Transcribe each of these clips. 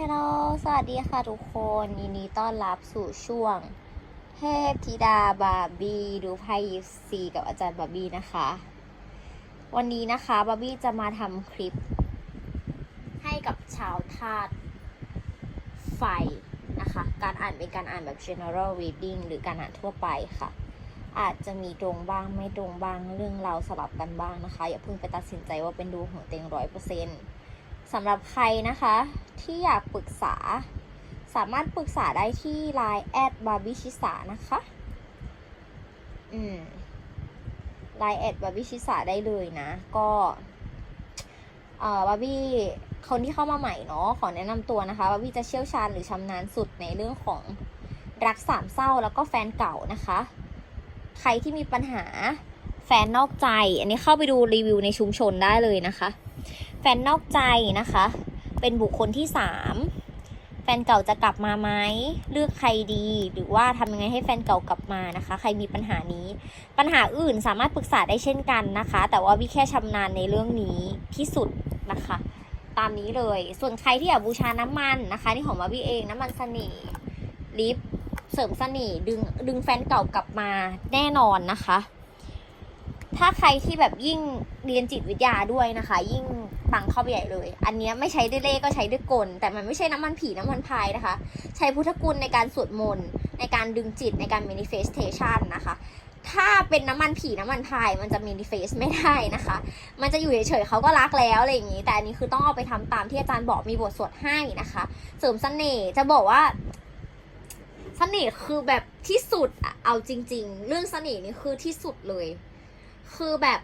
ฮัลโหลสวัสดีค่ะทุกคน ยินดีต้อนรับสู่ช่วง เทพธิดาบาร์บี้ดูไพ่ยิปซีกับอาจารย์บาร์บี้นะคะ วันนี้นะคะบาร์บี้จะมาทำคลิป ให้กับชาวธาตุไฟนะคะ การอ่านเป็นการอ่านแบบ general reading หรือการอ่านทั่วไปค่ะ อาจจะมีตรงบ้างไม่ตรงบ้างเรื่องเราวสลับกันบ้างนะคะ อย่าเพิ่งไปตัดสินใจว่าเป็นดูของเต็งร้อยเปอร์เซ็นต์ สำหรับใครนะคะ ที่อยากปรึกษา สามารถปรึกษาได้ที่ Line แอดบาร์บี้ชิสานะคะ อืม Line แอดบาร์บี้ชิสาได้เลยนะ ก็เอ่อบาร์บี้คนที่เข้ามาใหม่เนาะขอแนะนำตัวนะคะบาร์บี้จะเชี่ยวชาญหรือชำนาญสุดในเรื่องของรักสามเศร้าแล้วก็แฟนเก่านะคะ ใครที่มีปัญหาแฟนนอกใจ อันนี้เข้าไปดูรีวิวในชุมชนได้เลยนะคะ แฟนนอกใจนะคะ เป็นบุคคลที่สามแฟนเก่าจะกลับมาไหมเลือกใครดี หรือว่าทำยังไงให้แฟนเก่ากลับมานะคะ ใครมีปัญหานี้ ปัญหาอื่นสามารถปรึกษาได้เช่นกันนะคะ แต่ว่าวิแค่ชำนาญในเรื่องนี้ที่สุดนะคะ ตามนี้เลย ส่วนใครที่อยากบูชาน้ำมันนะคะ นี่ของมาพี่เองน้ำมันสน่ห์ลิปเสริมสน่ห์ดึงดึงแฟนเก่ากลับมาแน่นอนนะคะ ถ้าใครที่แบบยิ่งเรียนจิตวิทยาด้วยนะคะ ยิ่งปังเข้าไปใหญ่เลย อันนี้ไม่ใช้ด้วยเลขก็ใช้ด้วยกล แต่มันไม่ใช่น้ำมันผีน้ำมันพายนะคะ ใช้พุทธคุณในการสวดมนต์ในการดึงจิตในการ manifestation นะคะถ้าเป็นน้ำมันผีน้ำมันพายมันจะ manifest ไม่ได้นะคะ มันจะอยู่เฉยๆเขาก็รักแล้วอะไรอย่างนี้ แต่อันนี้คือต้องเอาไปทำตามที่อาจารย์บอกมีบทสวดให้นะคะ เสริมเสน่ห์จะบอกว่าเสน่ห์คือแบบที่สุดเอาจริง ๆ เรื่องเสน่ห์นี่คือที่สุดเลย คือแบบ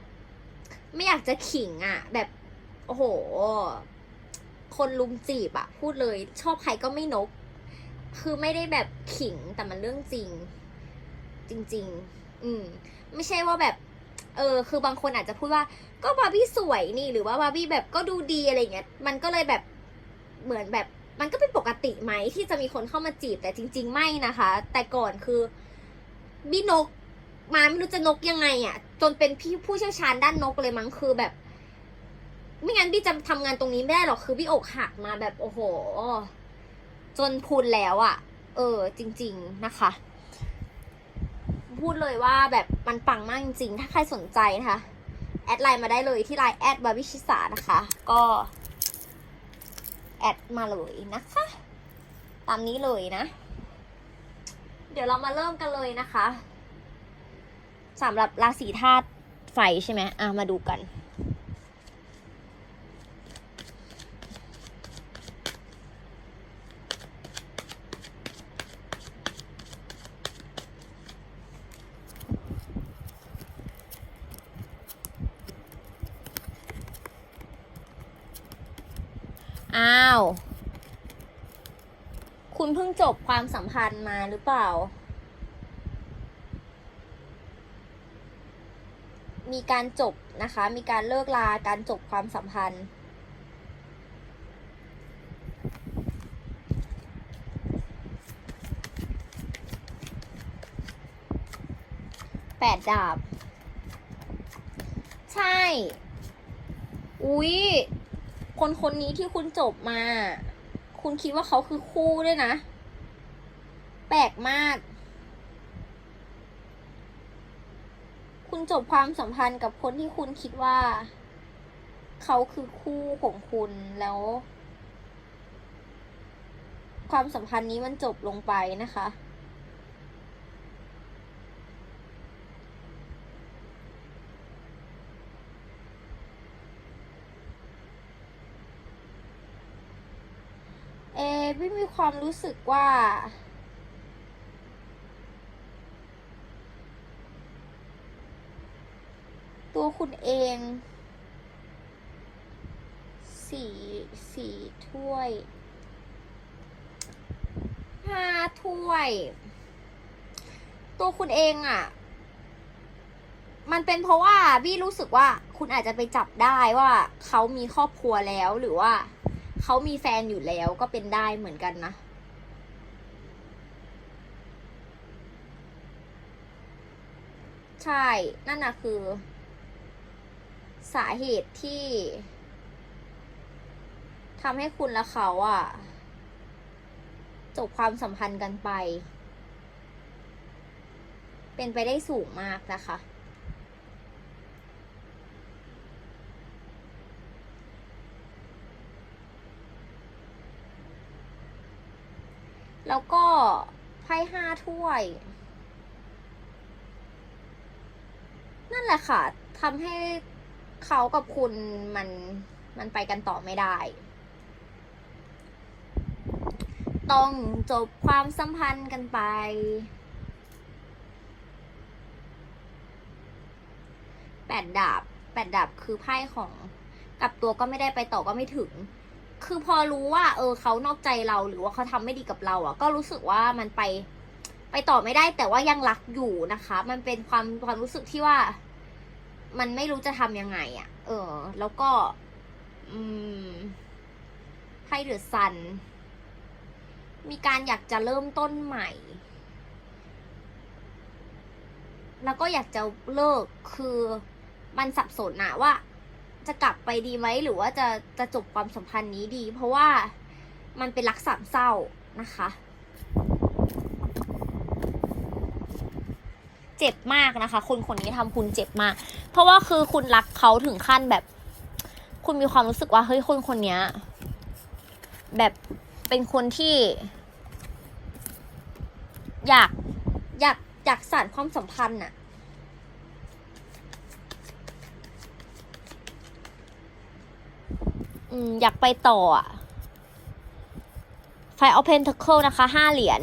ไม่อยากจะขิงอะแบบ โอ้โห คนลุมจีบอะพูดเลยชอบใครก็ไม่นก คือไม่ได้แบบขิงแต่มันเรื่องจริง จริง ๆ อืม ไม่ใช่ว่าแบบ เออ คือบางคนอาจจะพูดว่า ก็บาร์บี้สวยนี่ หรือว่าบาร์บี้แบบก็ดูดีอะไรเงี้ย มันก็เลยแบบเหมือนแบบมันก็เป็นปกติไหมที่จะมีคนเข้ามาจีบแต่จริง ๆ ไม่นะคะ แต่ก่อนคือบี้นก มาไม่รู้จะนกยังไงอะ่ะ จนเป็นพี่ผู้เชี่ยวชาญด้านนกเลยมั้งคือแบบ ไม่งั้นบี้จะทำงานตรงนี้ไม่ได้หรอกคือบี้อกหักมาแบบโอ้โห จนพูนแล้วอะ่ะ เออ จริง ๆนะคะ พูดเลยว่าแบบมันปังมากจริงๆถ้าใครสนใจนะคะแอดไลน์มาได้เลยที่ไลน์แอดบาร์บิชิสานะคะ ก็แอดมาเลยนะคะ ตามนี้เลยนะ เดี๋ยวเรามาเริ่มกันเลยนะคะ สำหรับราศีธาตุไฟใช่ไหมอะมาดูกัน อ้าว คุณเพิ่งจบความสัมพันธ์มาหรือเปล่า มีการจบนะคะ มีการเลิกลา การจบความสัมพันธ์ แปดดาบ ใช่ อุ๊ย คนคนนี้ที่คุณจบมา คุณคิดว่าเขาคือคู่ด้วยนะ แปลกมาก คุณจบความสัมพันธ์กับคนที่คุณคิดว่า เขาคือคู่ของคุณแล้ว ความสัมพันธ์นี้มันจบลงไปนะคะ เอพี่มีความรู้สึกว่า ตัวคุณเอง สี่สี่ถ้วย ห้าถ้วย ตัวคุณเองอะ่ะ มันเป็นเพราะว่าบี้รู้สึกว่าคุณอาจจะไปจับได้ว่าเขามีครอบครัวแล้วหรือว่าเขามีแฟนอยู่แล้วก็เป็นได้เหมือนกันนะใช่ นั่นน่ะคือ สาเหตุที่ทำให้คุณและเขาอะจบความสัมพันธ์กันไป เป็นไปได้สูงมากนะคะ แล้วก็ไพ่ห้าถ้วย นั่นแหละค่ะทำให้ เขากับคุณมันมันไปกันต่อไม่ได้ ต้องจบความสัมพันธ์กันไป แปดดาบ แปดดาบคือไพ่ของกับตัวก็ไม่ได้ไปต่อก็ไม่ถึง คือพอรู้ว่า เออเขานอกใจเราหรือว่าเขาทำไม่ดีกับเราอะ ก็รู้สึกว่ามันไป ไปต่อไม่ได้แต่ว่ายังรักอยู่นะคะ มันเป็นความความรู้สึกที่ว่า มันไม่รู้จะทำยังไงอะ่ะ เออ แล้วก็ อืมไพ่เดือดซัน มีการอยากจะเริ่มต้นใหม่ แล้วก็อยากจะเลิกคือมันสับสนอะว่า จะกลับไปดีไหมหรือว่าจะจะจบความสัมพันธ์นี้ดี เพราะว่ามันเป็นรักสามเศร้านะคะ เจ็บมากนะคะ คนคนนี้ทำคุณเจ็บมาก เพราะว่าคือคุณรักเขาถึงขั้นแบบ คุณมีความรู้สึกว่าเฮ้ยคนคนนี้แบบเป็นคนที่ อยากอยากอยากสานความสัมพันธ์น่ะอยากไปต่ออะไฟเอาเพนทัคเคิลนะคะห้าเหรียญ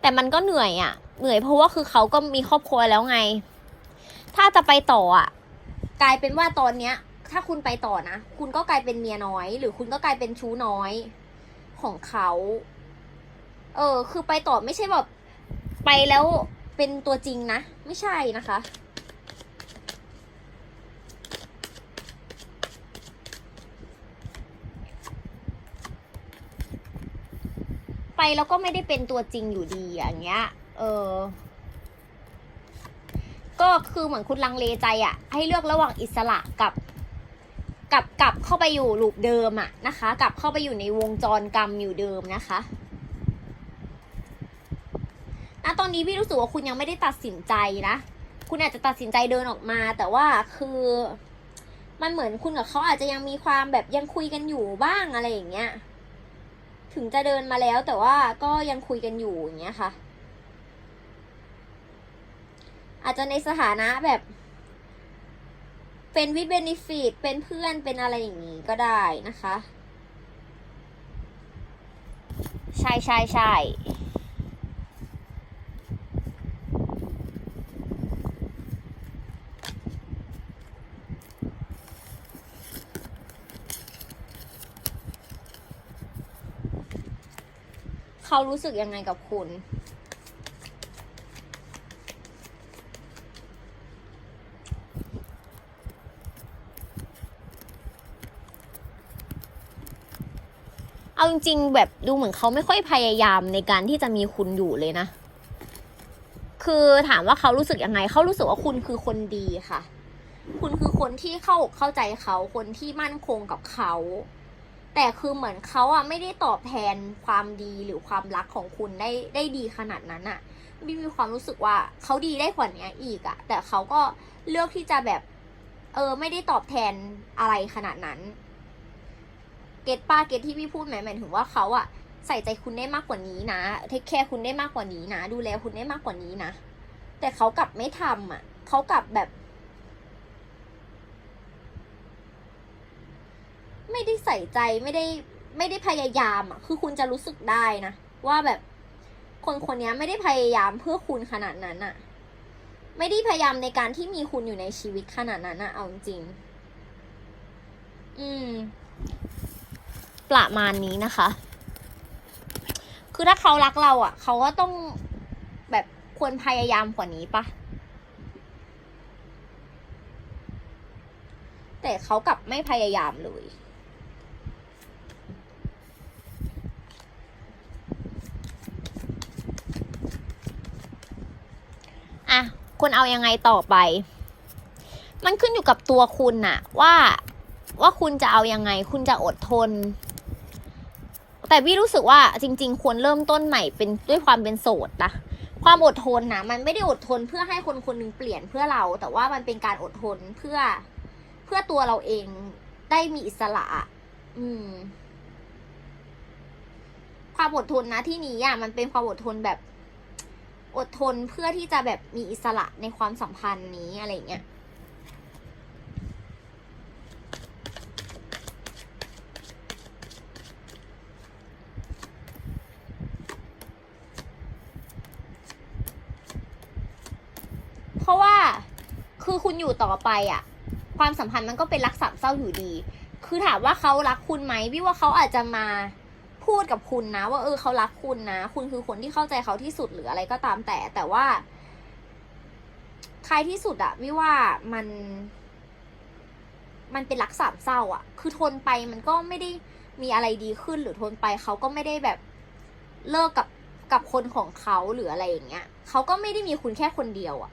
แต่มันก็เหนื่อยอะ เหนื่อยเพราะว่าคือเขาก็มีครอบครัวแล้วไง ถ้าจะไปต่ออะกลายเป็นว่าตอนเนี้ย ถ้าคุณไปต่อนะ คุณก็กลายเป็นเมียน้อย หรือคุณก็กลายเป็นชู้น้อยของเขา เออ คือไปต่อไม่ใช่แบบไปแล้วเป็นตัวจริงนะ ไม่ใช่นะคะ ไปแล้วก็ไม่ได้เป็นตัวจริงอยู่ดีอย่างเงี้ย เออ ก็คือเหมือนคุณลังเลใจอะ่ะ ให้เลือกระหว่างอิสระกับกับกลับเข้าไปอยู่ลูปเดิมอะนะคะกลับเข้าไปอยู่ในวงจรกรรมอยู่เดิมนะคะณตอนนี้พี่รู้สึกว่าคุณยังไม่ได้ตัดสินใจนะ คุณอาจจะตัดสินใจเดินออกมา แต่ว่าคือมันเหมือนคุณกับเขาอาจจะยังมีความแบบยังคุยกันอยู่บ้างอะไรอย่างเงี้ย ถึงจะเดินมาแล้วแต่ว่าก็ยังคุยกันอยู่อย่างเงี้ยค่ะ อาจจะในสถานะแบบ เป็นวิเบนิฟิตเป็นเพื่อนเป็นอะไรอย่างนี้ก็ได้นะคะ ใช่ใช่ใช่เขารู้สึกยังไงกับคุณ จริงๆแบบดูเหมือนเขาไม่ค่อยพยายามในการที่จะมีคุณอยู่เลยนะ คือถามว่าเขารู้สึกยังไง เขารู้สึกว่าคุณคือคนดีค่ะ คุณคือคนที่เข้าเข้าใจเขาคนที่มั่นคงกับเขา แต่คือเหมือนเขาอะไม่ได้ตอบแทนความดีหรือความรักของคุณได้ได้ดีขนาดนั้นอะบี้มีความรู้สึกว่าเขาดีได้กว่านี้อีกอะแต่เขาก็เลือกที่จะแบบ เออ ไม่ได้ตอบแทนอะไรขนาดนั้น เกตป้าเกตที่พี่พูดหมหมายถึงว่าเขาอะใส่ใจคุณได้มากกว่านี้นะเทคแคร์คุณได้มากกว่านี้นะ ดูแลคุณได้มากกว่านี้นะ แต่เขากลับไม่ทำอะเขากลับแบบ ไม่ได้ใส่ใจไม่ได้ไม่ได้พยายามอะคือคุณจะรู้สึกได้นะ ว่าแบบคนคนนี้ไม่ได้พยายามเพื่อคุณขนาดนั้นอะไม่ได้พยายามในการที่มีคุณอยู่ในชีวิตขนาดนั้นอะเอาจริง อืม ประมาณนี้นะคะ คือถ้าเขารักเราอะ เขาก็ต้องแบบควรพยายามกว่านี้ปะแต่เขากลับไม่พยายามเลยอะคุณเอายังไงต่อไป มันขึ้นอยู่กับตัวคุณน่ะ ว่าว่าคุณจะเอายังไง คุณจะอดทน แต่พี่รู้สึกว่าจริง ๆ ควรเริ่มต้นใหม่เป็นด้วยความเป็นโสดนะความอดทนนะมันไม่ได้อดทนเพื่อให้คนคนหนึงเปลี่ยนเพื่อเรา แต่ว่ามันเป็นการอดทนเพื่อเพื่อตัวเราเองได้มีอิสระ อืม ความอดทนนะที่นี้อะมันเป็นความอดทนแบบ อดทนเพื่อที่จะแบบมีอิสระในความสัมพันธ์นี้อะไรเงี้ย เพราะว่า คุณอยู่ต่อไปอะความสัมพันธ์มันก็เป็นรักสามเศร้าอยู่ดี คือถามว่าเขารักคุณไหมพี่ว่าเขาอาจจะมาพูดกับคุณนะ ว่าเออเขารักคุณนะ คุณคือคนที่เข้าใจเขาที่สุดหรืออะไรก็ตามแต่ แต่ว่าท้ายที่สุดอะวิว่ามัน มันเป็นรักสามเศร้าอะคือทนไปมันก็ไม่ได้มีอะไรดีขึ้นหรือทนไปเขาก็ไม่ได้แบบเลิกกับกับคนของเขาหรืออะไรอย่างเงี้ยเขาก็ไม่ได้มีคุณแค่คนเดียวอะ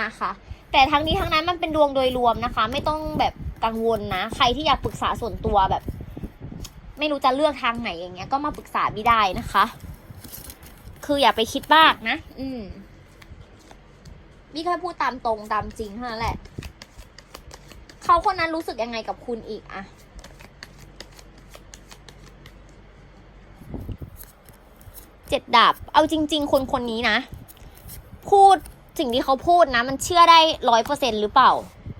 นะคะ แต่ทั้งนี้ทั้งนั้นมันเป็นดวงโดยรวมนะคะ ไม่ต้องแบบกังวลนะ ใครที่อยากปรึกษาส่วนตัวแบบ ไม่รู้จะเลือกทางไหนอย่างเงี้ย ก็มาปรึกษาพี่ได้นะคะ คืออย่าไปคิดมากนะ อืมพี่แค่พูดตามตรงตามจริงเท่านั้นแหละเขาคนนั้นรู้สึกยังไงกับคุณอีกอะเจ็ดดาบ เอาจริง ๆ คนคนนี้นะ พูด สิ่งที่เขาพูดนะ มันเชื่อได้ร้อยเปอร์เซ็นหรือเปล่า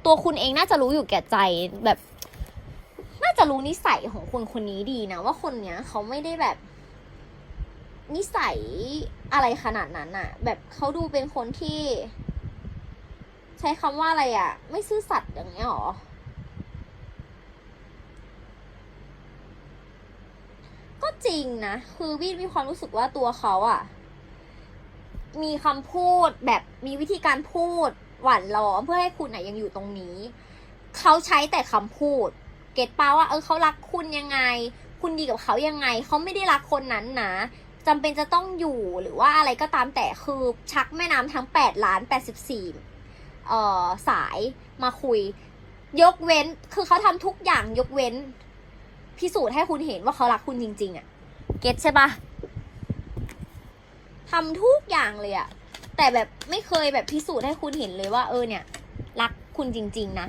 ตัวคุณเองน่าจะรู้อยู่แก่ใจแบบ น่าจะรู้นิสัยของคนคนนี้ดีนะ ว่าคนเนี้ยเขาไม่ได้แบบ นิสัยอะไรขนาดนั้นอะแบบเขาดูเป็นคนที่ ใช้คำว่าอะไรอะไม่ซื่อสัตย์อย่างเงี้ยหรอก็จริงนะ คือวิมีความรู้สึกว่าตัวเขาอะ มีคำพูดแบบมีวิธีการพูดหวานล้อมเพื่อให้คุณน่ะยังอยู่ตรงนี้ เขาใช้แต่คำพูด เกตป้าว่าเออเขารักคุณยังไง คุณดีกับเขายังไง เขาไม่ได้รักคนนั้นนะจำเป็นจะต้องอยู่หรือว่าอะไรก็ตามแต่คือชักแม่น้ำทั้งแปดล้านแปดสิบสี่เอ่อสายมาคุย ยกเว้นคือเขาทำทุกอย่างยกเว้น พิสูจน์ให้คุณเห็นว่าเขารักคุณจริง ๆอะเก็ตใช่ปะ ทำทุกอย่างเลยอะแต่แบบไม่เคยแบบพิสูจน์ให้คุณเห็นเลยว่า เออเนี่ย รักคุณจริง ๆ นะ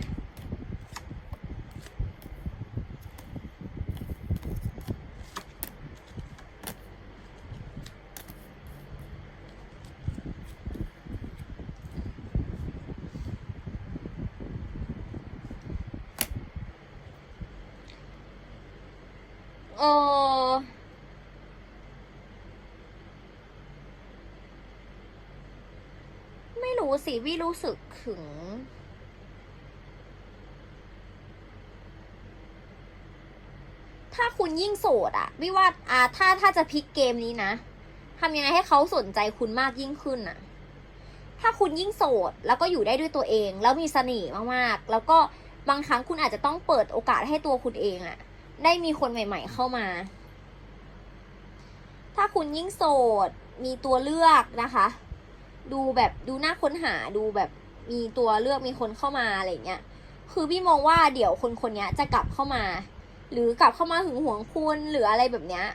เออ ไม่ รู้สิวิรู้สึกถึง ถ้าคุณยิ่งโสดอะวิว่าอ่าถ้าถ้าจะพลิกเกมนี้นะทำยังไงให้เขาสนใจคุณมากยิ่งขึ้นอะถ้าคุณยิ่งโสดแล้วก็อยู่ได้ด้วยตัวเอง แล้วมีเสน่ห์มากๆ แล้วก็บางครั้งคุณอาจจะต้องเปิดโอกาสให้ตัวคุณเองอะได้มีคนใหม่ ๆ เข้ามา ถ้าคุณยิ่งโสดมีตัวเลือกนะคะ ดูแบบดูน่าค้นหาดูแบบมีตัวเลือกมีคนเข้ามาอะไรเงี้ย คือพี่มองว่าเดี๋ยวคนคนนี้จะกลับเข้ามา หรือกลับเข้ามาหึงหวงคุณหรืออะไรแบบเนี้ย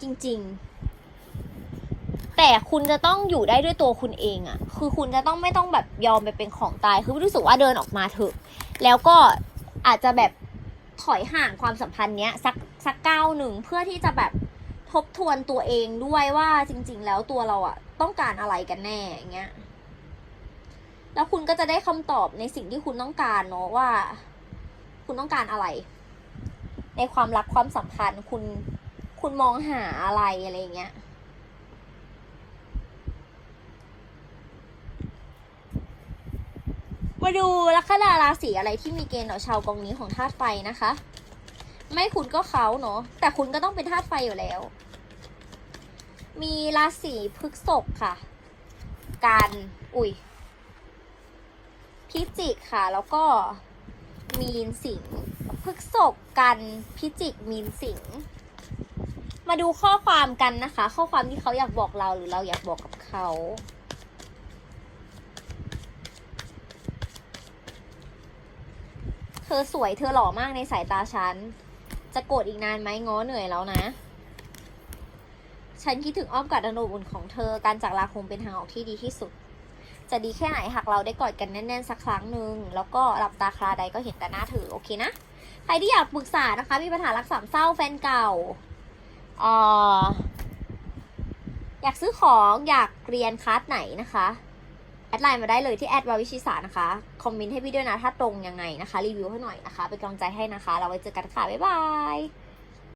จริง ๆ แต่คุณจะต้องอยู่ได้ด้วยตัวคุณเองอะคือคุณจะต้องไม่ต้องแบบยอมไปเป็นของตาย คือรู้สึกว่าเดินออกมาเถอะ แล้วก็อาจจะแบบถอยห่างความสัมพันธ์เนี้ยสักสักก้าวหนึ่งเพื่อที่จะแบบ บทวนตัวเองด้วยว่าจริง ๆ แล้วตัวเราอะต้องการอะไรกันแน่อย่างเงี้ย แล้วคุณก็จะได้คำตอบในสิ่งที่คุณต้องการเนาะว่า คุณต้องการอะไร ในความรักความสัมพันธ์คุณคุณมองหาอะไรอะไรอย่างเงี้ยมาดูลัคนาราศีอะไรที่มีเกณฑ์ต่อชาวกองนี้ของธาตุไฟนะคะ ไม่คุณก็เขาเนาะแต่คุณก็ต้องเป็นธาตุไฟอยู่แล้ว มีราศีพฤกษภค่ะการอุ้ยพิจิกค่ะ แล้วก็มีนสิงพฤกษภกันพิจิกมีนสิงมาดูข้อความกันนะคะ ข้อความที่เขาอยากบอกเราหรือเราอยากบอกกับเขาเธอสวยเธอหล่อมากในสายตาฉัน จะโกรธอีกนานไหมง้อเหนื่อยแล้วนะ ฉันคิดถึงอ้อมกอดอันอบอุ่นของเธอ การจากลาคงเป็นทางออกที่ดีที่สุด จะดีแค่ไหนหากเราได้กอดกันแน่นๆสักครั้งหนึ่งแล้วก็หลับตาคลาใดก็เห็นแต่หน้าเธอโอเคนะ ใครที่อยากปรึกษานะคะ มีปัญหารักสามเศร้าแฟนเก่าอ่ออยากซื้อของอยากเรียนคลาสไหนนะคะแอดไลน์มาได้เลยที่แอดวาวิชิสานะคะ คอมเมนต์ให้พี่ด้วยนะ ถ้าตรงยังไงนะคะ รีวิวให้หน่อยนะคะ เป็นกำลังใจให้นะคะ เราไว้เจอกันค่ะ บ๊ายบาย